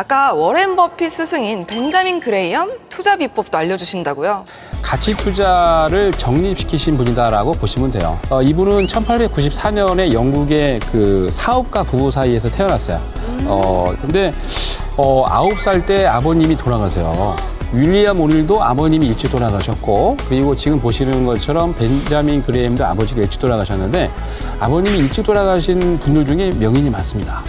아까 워렌 버핏 스승인 벤자민 그레이엄 투자 비법도 알려주신다고요? 가치 투자를 정립시키신 분이다라고 보시면 돼요. 어, 이분은 1894년에 영국의 그 사업가 부부 사이에서 태어났어요. 어, 근데 어, 9살 때 아버님이 돌아가세요. 윌리엄 오닐도 아버님이 일찍 돌아가셨고 그리고 지금 보시는 것처럼 벤자민 그레임도 아버지가 일찍 돌아가셨는데 아버님이 일찍 돌아가신 분들 중에 명인이 많습니다.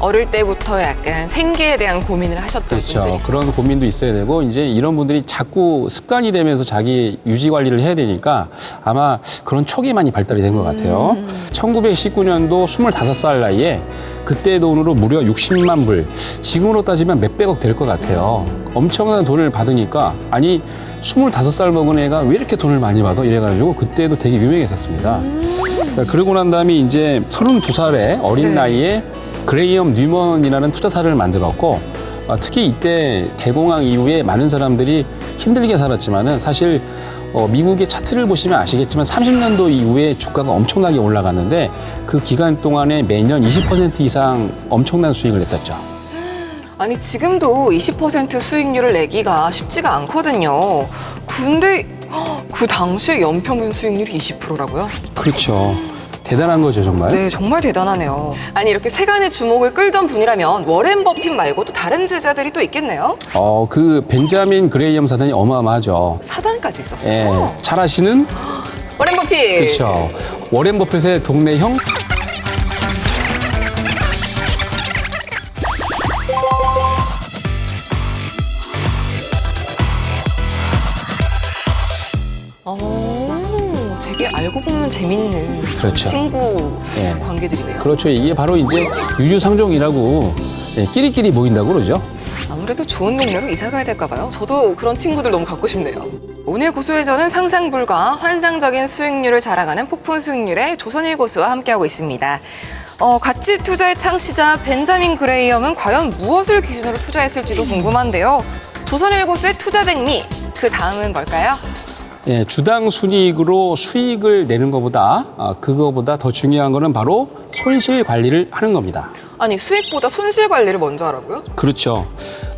어릴 때부터 약간 생계에 대한 고민을 하셨던 그렇죠. 분들이 그런 고민도 있어야 되고 이제 이런 분들이 자꾸 습관이 되면서 자기 유지 관리를 해야 되니까 아마 그런 촉이 많이 발달이 된 것 같아요. 1919년도 25살 나이에 그때 돈으로 무려 60만 불, 지금으로 따지면 몇백억 될 것 같아요. 엄청난 돈을 받으니까 아니 25살 먹은 애가 왜 이렇게 돈을 많이 받아? 이래가지고 그때도 되게 유명했었습니다. 그러니까 그러고 난 다음에 이제 32살에 어린 네. 나이에 그레이엄 뉴먼이라는 투자사를 만들었고 어, 특히 이때 대공황 이후에 많은 사람들이 힘들게 살았지만은 사실 어, 미국의 차트를 보시면 아시겠지만 30년도 이후에 주가가 엄청나게 올라갔는데 그 기간 동안에 매년 20% 이상 엄청난 수익을 냈었죠. 아니 지금도 20% 수익률을 내기가 쉽지가 않거든요. 근데 헉, 그 당시에 연평균 수익률이 20%라고요? 그렇죠. 대단한 거죠, 정말. 네, 정말 대단하네요. 아니 이렇게 세간의 주목을 끌던 분이라면 워렌 버핏 말고도 다른 제자들이 또 있겠네요. 어, 그 벤자민 그레이엄 사단이 어마어마하죠. 사단까지 있었어요. 예. 잘 아시는 워렌 버핏. 그렇죠. 워렌 버핏의 동네 형 알고 보면 재밌는 그렇죠. 친구 예. 관계들이네요. 그렇죠. 이게 바로 이제 유유상종이라고 예, 끼리끼리 모인다고 그러죠. 아무래도 좋은 동네로 이사 가야 될까 봐요. 저도 그런 친구들 너무 갖고 싶네요. 오늘 고수회전은 상상 불가 환상적인 수익률을 자랑하는 폭풍 수익률의 조선일 고수와 함께하고 있습니다. 어, 가치 투자의 창시자 벤자민 그레이엄은 과연 무엇을 기준으로 투자했을지도 궁금한데요. 조선일 고수의 투자 백미 그 다음은 뭘까요? 예, 주당 순이익으로 수익을 내는 것보다 아, 그거보다 더 중요한 거는 바로 손실 관리를 하는 겁니다. 아니 수익보다 손실 관리를 먼저 하라고요? 그렇죠.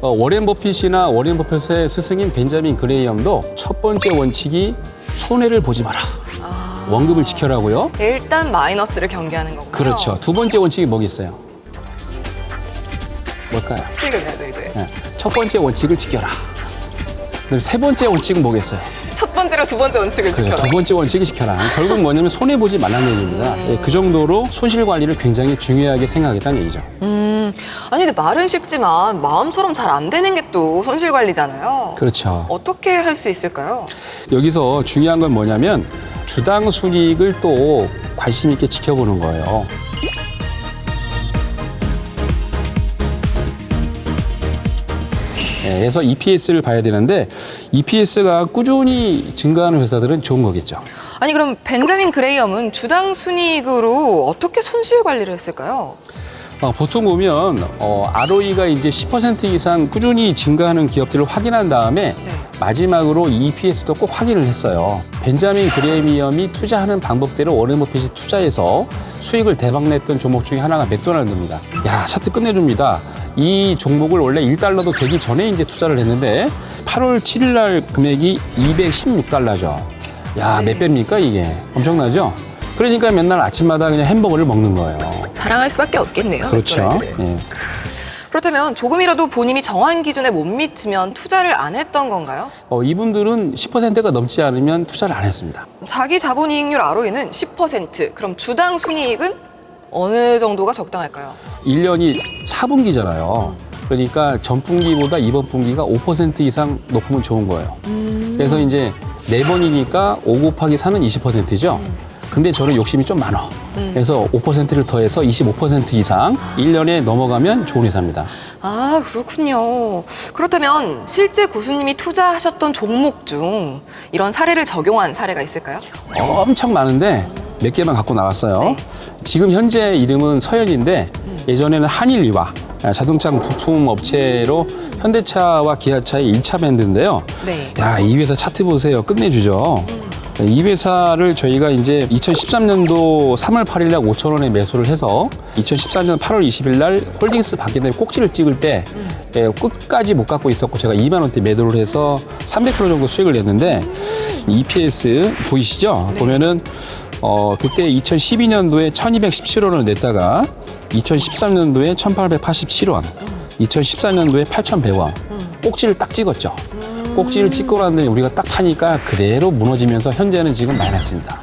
어, 워렌 버핏이나 워렌 버핏의 스승인 벤자민 그레이엄도 첫 번째 원칙이 손해를 보지 마라. 아, 원금을 지켜라고요. 일단 마이너스를 경계하는 거군요. 그렇죠. 두 번째 원칙이 뭐겠어요? 뭘까요? 수익을 내야죠 이제. 예, 첫 번째 원칙을 지켜라. 그리고 세 번째 원칙은 뭐겠어요? 첫 번째로 두 번째 원칙을 지켜라. 두 번째 원칙이 지켜라. 결국 뭐냐면 손해 보지 말라는 얘기입니다. 예, 그 정도로 손실 관리를 굉장히 중요하게 생각했다는 얘기죠. 음, 아니 근데 말은 쉽지만 마음처럼 잘 안 되는 게 또 손실 관리잖아요. 그렇죠. 어떻게 할 수 있을까요? 여기서 중요한 건 뭐냐면 주당 순이익을 또 관심 있게 지켜보는 거예요. 예, 그래서 EPS를 봐야 되는데 EPS가 꾸준히 증가하는 회사들은 좋은 거겠죠. 아니 그럼 벤자민 그레이엄은 주당 순이익으로 어떻게 손실 관리를 했을까요? 어, 보통 보면 어, ROE가 이제 10% 이상 꾸준히 증가하는 기업들을 확인한 다음에 네. 마지막으로 EPS도 꼭 확인을 했어요. 벤자민 그레미엄이 투자하는 방법대로 워렌 버핏이 투자해서 수익을 대박 냈던 종목 중에 하나가 맥도날드입니다. 야 차트 끝내줍니다. 이 종목을 원래 1달러도 되기 전에 이제 투자를 했는데 8월 7일 날 금액이 216달러죠. 야, 몇 배입니까 이게? 엄청나죠? 그러니까 맨날 아침마다 그냥 햄버거를 먹는 거예요. 자랑할 수밖에 없겠네요. 그렇죠. 예. 그렇다면 조금이라도 본인이 정한 기준에 못 미치면 투자를 안 했던 건가요? 어, 이분들은 10%가 넘지 않으면 투자를 안 했습니다. 자기 자본이익률 ROE는 10%. 그럼 주당 순이익은 어느 정도가 적당할까요? 1년이 4분기잖아요. 그러니까 전분기보다 이번 분기가 5% 이상 높으면 좋은 거예요. 그래서 이제 네 번이니까 5 곱하기 4는 20%죠. 근데 저는 욕심이 좀 많아. 그래서 5%를 더해서 25% 이상 1년에 넘어가면 좋은 회사입니다. 아, 그렇군요. 그렇다면 실제 고수님이 투자하셨던 종목 중 이런 사례를 적용한 사례가 있을까요? 엄청 많은데 몇 개만 갖고 나왔어요. 네. 지금 현재 이름은 서현인데 예전에는 한일리와 자동차 부품 업체로 현대차와 기아차의 1차 밴드인데요. 네. 야, 이 회사 차트 보세요. 끝내주죠. 이 회사를 저희가 이제 2013년도 3월 8일 날 5천 원에 매수를 해서 2014년 8월 20일 날 홀딩스 받게 되면 꼭지를 찍을 때 예, 끝까지 못 갖고 있었고 제가 2만 원대 매도를 해서 300% 정도 수익을 냈는데 EPS 보이시죠? 보면은 어, 그때 2012년도에 1217원을 냈다가 2013년도에 1887원, 2014년도에 8100원. 꼭지를 딱 찍었죠. 꼭지를 찍고 난 다음에 우리가 딱 파니까 그대로 무너지면서 현재는 지금 마이너스입니다.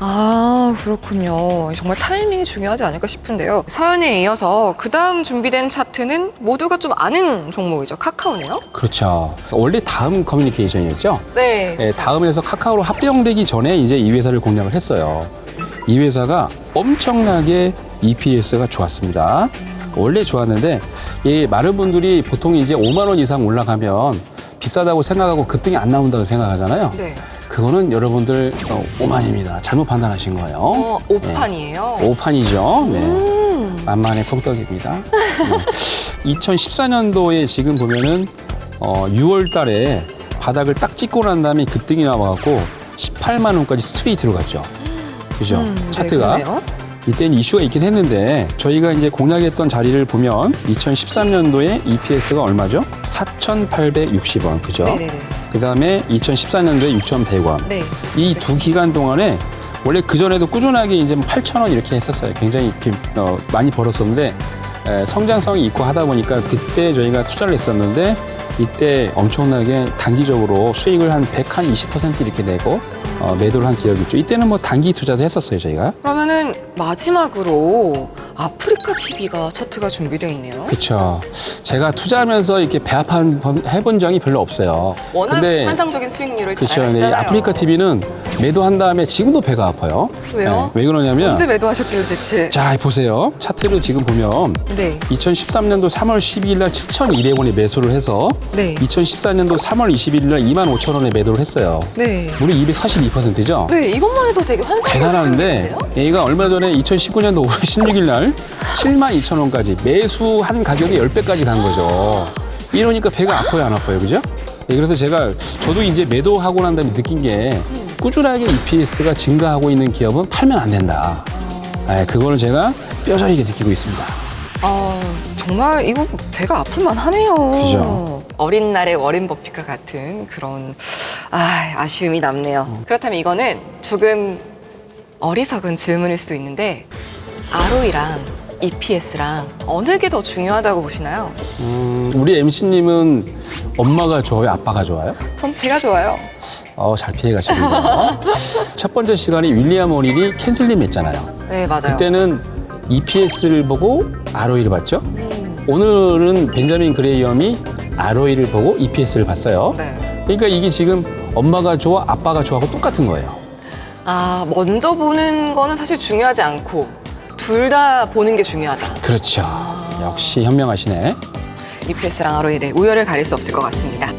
아, 그렇군요. 정말 타이밍이 중요하지 않을까 싶은데요. 서연에 이어서 그 다음 준비된 차트는 모두가 좀 아는 종목이죠. 카카오네요. 그렇죠. 원래 다음 커뮤니케이션이었죠. 네. 예, 다음에서 카카오로 합병되기 전에 이제 이 회사를 공략을 했어요. 이 회사가 엄청나게 EPS가 좋았습니다. 원래 좋았는데 이 많은 분들이 보통 이제 5만 원 이상 올라가면 비싸다고 생각하고 급등이 안 나온다고 생각하잖아요. 네. 그거는 여러분들 어, 오만입니다. 잘못 판단하신 거예요. 어, 오판이에요. 오판이죠. 네. 음. 만만의 콩떡입니다. 2014년도에 지금 보면은 어, 6월 달에 바닥을 딱 찍고 난 다음에 급등이 나와갖고 18만 원까지 스트레이트로 갔죠. 그죠? 음, 네, 차트가. 그러네요. 이때는 이슈가 있긴 했는데 저희가 이제 공략했던 자리를 보면 2013년도에 EPS가 얼마죠? 4,860원. 그죠? 네네네. 그 다음에 2014년도에 6,100원. 네. 이 두 기간 동안에 원래 그 전에도 꾸준하게 이제 8천 원 이렇게 했었어요. 굉장히 이렇게 어, 많이 벌었었는데 에, 성장성이 있고 하다 보니까 그때 저희가 투자를 했었는데 이때 엄청나게 단기적으로 수익을 한 100, 한 20% 이렇게 내고 어, 매도를 한 기억이 있죠. 이때는 뭐 단기 투자도 했었어요, 저희가. 그러면은 마지막으로 아프리카 TV가 차트가 준비되어 있네요. 그렇죠. 제가 투자하면서 이렇게 배합한 번- 해본 적이 별로 없어요. 워낙 환상적인 수익률을 그렇죠. 근데 이 자랑하시잖아요. 아프리카 TV는 매도한 다음에 지금도 배가 아파요. 왜요? 네, 왜 그러냐면 언제 매도하셨길래 대체? 자 보세요. 차트를 지금 보면 네. 2013년도 3월 12일 날 7,200원에 매수를 해서 네. 2014년도 3월 21일 날 25,000원에 매도를 했어요. 네. 무려 242%죠. 네, 이것만 해도 되게 환상적인 대단한데 수익률인데요? 얘가 얼마 전에 2019년도 5월 16일 날 72,000원까지 매수 한 가격이 10배까지 간 거죠. 이러니까 배가 아파요, 안 아파요, 그죠? 예, 그래서 제가 저도 이제 매도하고 난 다음에 느낀 게 꾸준하게 EPS가 증가하고 있는 기업은 팔면 안 된다. 예, 그거를 제가 뼈저리게 느끼고 있습니다. 아, 정말 이거 배가 아플 만 하네요. 그죠. 어린 날의 워렌 버핏과 같은 그런 아, 아쉬움이 남네요. 그렇다면 이거는 조금 어리석은 질문일 수도 있는데 ROE랑 EPS랑 어느 게 더 중요하다고 보시나요? 음, 우리 MC님은 엄마가 좋아요, 아빠가 좋아요? 전 제가 좋아요. 어, 잘 피해 가시는군요. 첫 번째 시간에 윌리엄 오닐이 캔슬림 했잖아요. 네, 맞아요. 그때는 EPS를 보고 ROE를 봤죠. 음, 오늘은 벤자민 그레이엄이 ROE를 보고 EPS를 봤어요. 네. 그러니까 이게 지금 엄마가 좋아, 아빠가 좋아하고 똑같은 거예요. 아, 먼저 보는 거는 사실 중요하지 않고 둘 다 보는 게 중요하다. 그렇죠. 역시 현명하시네. EPS랑 ROE 네, 우열을 가릴 수 없을 것 같습니다.